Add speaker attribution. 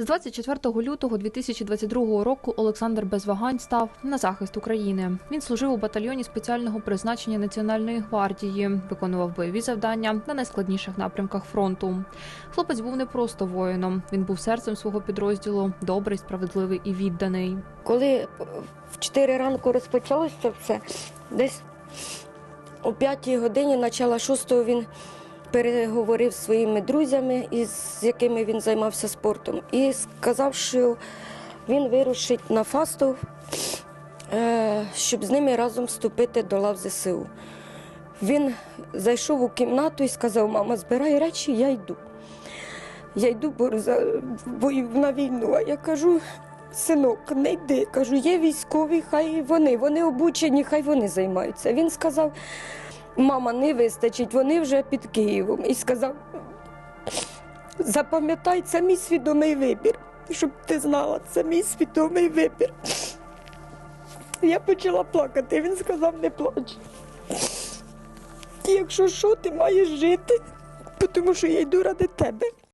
Speaker 1: З 24 лютого 2022 року Олександр без вагань став на захист України. Він служив у батальйоні спеціального призначення Національної гвардії, виконував бойові завдання на найскладніших напрямках фронту. Хлопець був не просто воїном. Він був серцем свого підрозділу, добрий, справедливий і відданий.
Speaker 2: Коли в 4 ранку розпочалося все, десь о 5 годині, начала 6 він переговорив зі своїми друзями, із якими він займався спортом, і сказав, що він вирушить на Фастов, е, щоб з ними разом вступити до лав ЗСУ. Він зайшов у кімнату і сказав: мама, збирай речі, я йду. Я йду бо на війну. А я кажу, синок, не йди. Кажу, є військові, хай вони, вони обучені, хай вони займаються. Він сказав, мама, не вистачить, вони вже під Києвом. І сказав, запам'ятай, це мій свідомий вибір. Щоб ти знала, це мій свідомий вибір. Я почала плакати, він сказав, не плач. Якщо що, ти маєш жити, тому що я йду ради тебе.